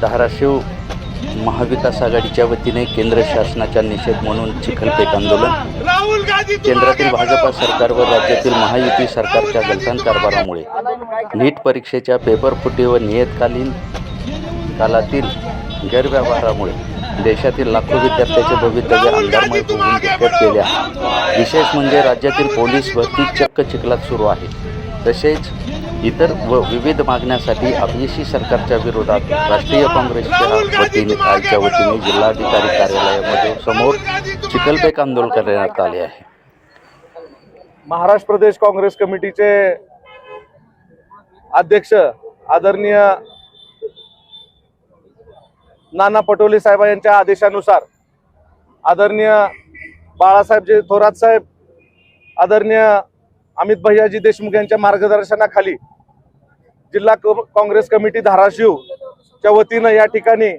धाराशिव महाविकास आघाडीच्या वतीने केंद्र शासनाच्या निषेध म्हणून चिखलपेट आंदोलन केंद्रातील भाजपा बढ़ो। सरकारवर राज्यातील महायुती सरकारच्या गलथान कारभारामुळे नीट परीक्षेच्या पेपरफुटी व नियतकालीन कालातील गैरव्यवहारामुळे देशातील लाखो विद्यार्थ्याचे भवितव्य अंधारमय होऊन धोक्यात गेले आहे. विशेष म्हणजे राज्यातील पोलीस भरती चक्क चिखलात सुरू आहे. तसेच इतर व विविध मागण्यासाठी अपयशी सरकारच्या विरोधात राष्ट्रीय काँग्रेसच्या वतीने आजच्या वतीने जिल्हाधिकारी कार्यालयामध्ये समोर चिखलपेक आंदोलन करण्यात आले आहे. महाराष्ट्र प्रदेश काँग्रेस कमिटीचे अध्यक्ष आदरणीय नाना पटोले साहेब यांच्या आदेशानुसार आदरणीय बाळासाहेबजी थोरात साहेब आदरणीय अमित भैयाजी देशमुख यांच्या मार्गदर्शनाखाली जिल्हा काँग्रेस कमिटी धाराशिव च्या वतीनं या ठिकाणी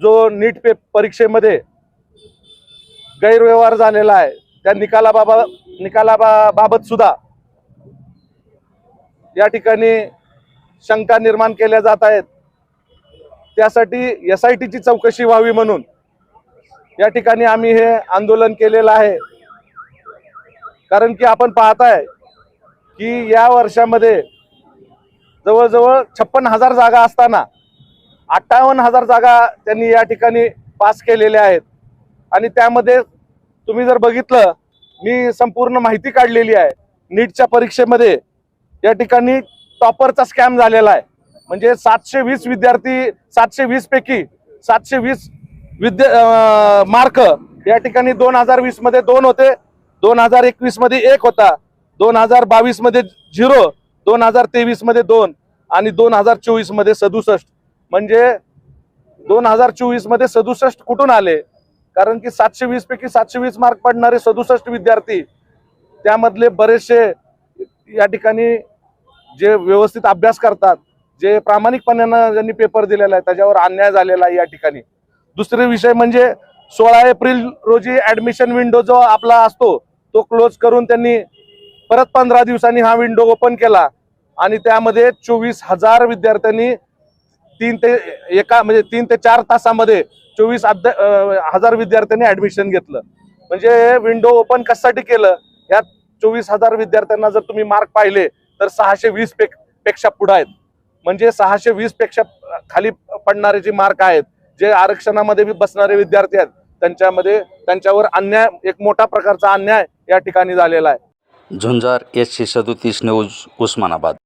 जो नीट पे परीक्षेमध्ये गैरव्यवहार झालेला आहे त्या निकालाबाबा निकालाबाबत सुद्धा या ठिकाणी शंका निर्माण केल्या जात आहेत. त्यासाठी एस आय टीची चौकशी व्हावी म्हणून या ठिकाणी आम्ही हे आंदोलन केलेलं आहे. कारण की आपण पाहताय की या वर्षामध्ये जवळजवळ छप्पन हजार जागा असताना अठ्ठावन्न हजार जागा त्यांनी या ठिकाणी पास केलेल्या आहेत. आणि त्यामध्ये तुम्ही जर बघितलं मी संपूर्ण माहिती काढलेली आहे. नीटच्या परीक्षेमध्ये या ठिकाणी टॉपरचा स्कॅम झालेला आहे. म्हणजे सातशे वीस विद्यार्थी सातशे वीस पैकी सातशे वीस विद्या मार्क या ठिकाणी दोन हजार वीसमध्ये दोन होते. दोन हजार एकवीसमध्ये एक होता. दोन हजार बावीसमध्ये झिरो. दोन हजार तेवीसमध्ये दोन. आणि दोन हजार चोवीसमध्ये सदुसष्ट. म्हणजे दोन हजार चोवीसमध्ये सदुसष्ट कुठून आले? कारण की सातशे वीस पैकी सातशे वीस मार्क पडणारे सदुसष्ट विद्यार्थी त्यामधले बरेचसे या ठिकाणी जे व्यवस्थित अभ्यास करतात जे प्रामाणिकपणानं ज्यांनी पेपर दिलेला आहे त्याच्यावर अन्याय झालेला आहे या ठिकाणी. दुसरे विषय म्हणजे सोळा एप्रिल रोजी ऍडमिशन विंडो जो आपला असतो तो क्लोज करून त्यांनी परत पंधरा दिवसांनी हा विंडो ओपन केला. आणि त्यामध्ये चोवीस हजार विद्यार्थ्यांनी तीन ते एका म्हणजे तीन ते चार तासामध्ये चोवीस हजार विद्यार्थ्यांनी ऍडमिशन घेतलं. म्हणजे विंडो ओपन कशासाठी केलं? यात चोवीस हजार विद्यार्थ्यांना जर तुम्ही मार्क पाहिले तर सहाशे वीसपेक्षा पुढे आहेत. म्हणजे सहाशे वीसपेक्षा खाली पडणारे जे मार्क आहेत जे आरक्षणामध्ये बसणारे विद्यार्थी आहेत त्यांच्यामध्ये त्यांच्यावर अन्याय एक मोठा प्रकारचा अन्याय या ठिकाणी झालेला आहे. झुंजार एस सी सदोतीस न्यूज उस्मानाबाद.